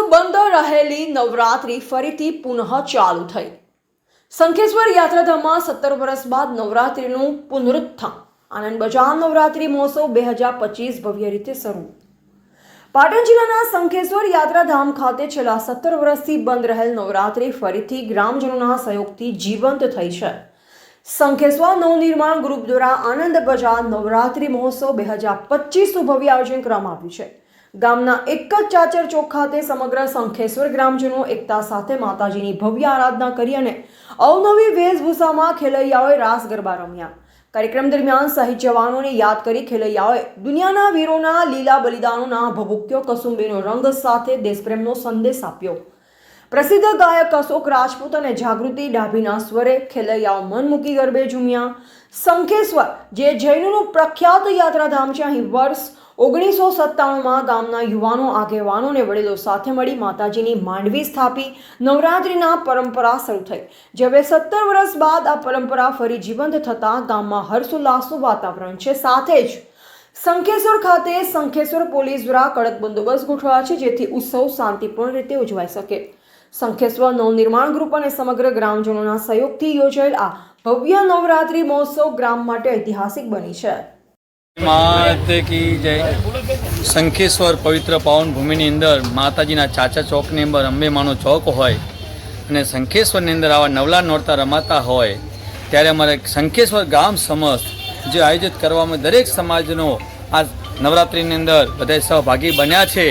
બંધ રહેલી નવરાત્રી ફરીથી પુનઃ ચાલુ થઈ. શંખેશ્વર યાત્રાધામમાં સત્તર વર્ષ બાદ નવરાત્રીનું પુનરુત્થાન. આનંદ બજાર નવરાત્રી મહોત્સવ બે હજાર પચીસ ભવ્ય રીતે શરૂ. પાટણ જિલ્લાના શંખેશ્વર યાત્રાધામ ખાતે છેલ્લા સત્તર વર્ષથી બંધ રહેલ નવરાત્રી ફરીથી ગ્રામજનોના સહયોગથી જીવંત થઈ છે. શંખેશ્વર નવનિર્માણ ગ્રુપ દ્વારા આનંદ બજાર નવરાત્રી મહોત્સવ બે હજાર પચીસનું ભવ્ય આયોજન કરવામાં આવ્યું છે. ગામના એક જ ચાચર ચોક ખાતે સમગ્ર શંખેશ્વર ગ્રામજનો એકતા સાથે માતાજીની ભવ્ય આરાધના કરી અને અવનવી વેશભૂષામાં ખેલૈયાઓએ રાસ ગરબા રમ્યા. કાર્યક્રમ દરમિયાન શહીદ જવાનોને યાદ કરી ખેલૈયાઓએ દુનિયાના વીરોના લીલા બલિદાનોના ભભૂક્યો કસુંબીનો રંગ સાથે દેશપ્રેમનો સંદેશ આપ્યો. પ્રસિદ્ધ ગાયક અશોક રાજપૂત અને જાગૃતિ ડાભીના સ્વરે ખેલૈયાઓ મન મૂકી ગરબે ઝૂમ્યા. શંખેશ્વર, જે જૈનોનું પ્રખ્યાત યાત્રાધામ છે, અહીં વર્ષ ઓગણીસો સત્તાણુંમાં ગામના યુવાનો આગેવાનો અને વડીલો સાથે મળી માતાજીની માંડવી સ્થાપી. નવરાત્રિના પરંપરા શરૂ થઈ. જેવે સત્તર વર્ષ બાદ આ પરંપરા ફરી જીવંત થતાં ગામમાં હર્ષોલ્લાસનું વાતાવરણ છે. સાથે જ શંખેશ્વર ખાતે શંખેશ્વર પોલીસ દ્વારા કડક બંદોબસ્ત ગોઠવાયા છે, જેથી ઉત્સવ શાંતિપૂર્ણ રીતે ઉજવાઈ શકે. શંખેશ્વર નવનિર્માણ ગ્રુપ અને સમગ્ર ગ્રામજનોના સહયોગથી યોજાયેલ આ ભવ્ય નવરાત્રી મહોત્સવ ગ્રામ માટે ઐતિહાસિક બની છે. માતે કી જય. શંખેશ્વર પવિત્ર પાવન ભૂમિની અંદર માતાજીના ચાચા ચોકની અંદર અંબેમાનો ચોક હોય અને શંખેશ્વરની અંદર આવા નવલા નોરતા રમાતા હોય, ત્યારે અમારે શંખેશ્વર ગામ સમસ્ત જે આયોજિત કરવામાં દરેક સમાજનો આ નવરાત્રિની અંદર બધા સહભાગી બન્યા છે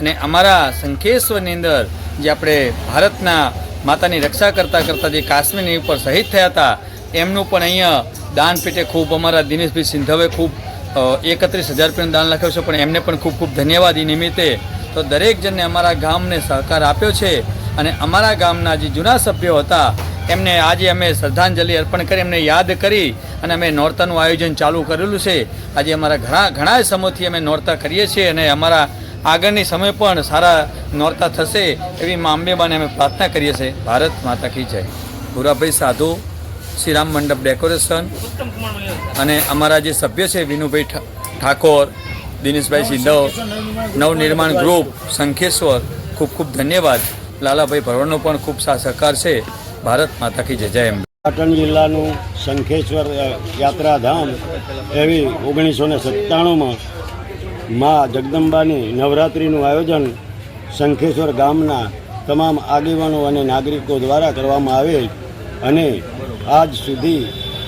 અને અમારા શંખેશ્વરની અંદર જે આપણે ભારતના માતાની રક્ષા કરતાં કરતાં જે કાશ્મીરની ઉપર શહીદ થયા હતા, એમનું પણ અહીંયા દાન પેટે ખૂબ અમારા દિનેશભાઈ સિંધવે ખૂબ એકત્રીસ હજાર રૂપિયાનું દાન લખ્યું છે, પણ એમને પણ ખૂબ ખૂબ ધન્યવાદ એ નિમિત્તે. તો દરેક જણને અમારા ગામને સહકાર આપ્યો છે અને અમારા ગામના જે જૂના સભ્યો હતા, એમને આજે અમે શ્રદ્ધાંજલિ અર્પણ કરી, એમને યાદ કરી અને અમે નોરતાનું આયોજન ચાલુ કરેલું છે. આજે અમારા ઘણા ઘણા સમયથી અમે નોરતા કરીએ છીએ અને અમારા આગળની સમય પણ સારા નોરતા થશે એવી મા અંબેબાને અમે પ્રાર્થના કરીએ છીએ. ભારત માતા કી જય. ભૂરાભાઈ સાધુ, શ્રીરામ મંડપ ડેકોરેશન અને અમારા જે સભ્ય છે વિનુભાઈ ઠાકોર, દિનેશભાઈ સિંધવ, નવનિર્માણ ગ્રુપ, શંખેશ્વર, ખૂબ ખૂબ ધન્યવાદ. લાલાભાઈ ભરવાડનો પણ ખૂબ સા, સહકાર છે. ભારત માતા કી જય અંબે પાટણ જિલ્લાનું શંખેશ્વર યાત્રાધામ એવી ઓગણીસો ને સત્તાણુંમાં મા જગદંબાની નવરાત્રિનું આયોજન શંખેશ્વર ગામના તમામ આગેવાનો અને નાગરિકો દ્વારા કરવામાં આવે અને આજ સુધી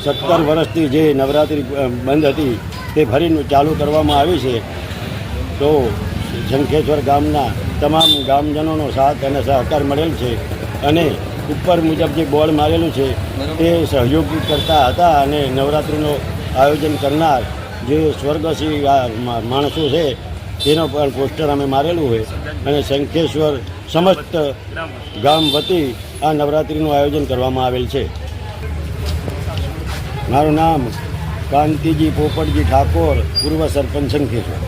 સત્તર વર્ષથી જે નવરાત્રિ બંધ હતી તે ફરીનું ચાલુ કરવામાં આવી છે. તો શંખેશ્વર ગામના તમામ ગામજનોનો સાથ અને સહકાર મળેલ છે અને ઉપર મુજબ જે બોર્ડ મારેલું છે તે સહયોગ કરતા હતા અને નવરાત્રિનું આયોજન કરનાર જે સ્વર્ગસી માણસો છે, તેનો પણ પોસ્ટર અમે મારેલું હોય. અને શંખેશ્વર સમસ્ત ગામ વતી આ નવરાત્રિનું આયોજન કરવામાં આવેલ છે. મારું નામ કાંતિજી પોપટજી ઠાકોર, પૂર્વ સરપંચ શંખેશ્વર.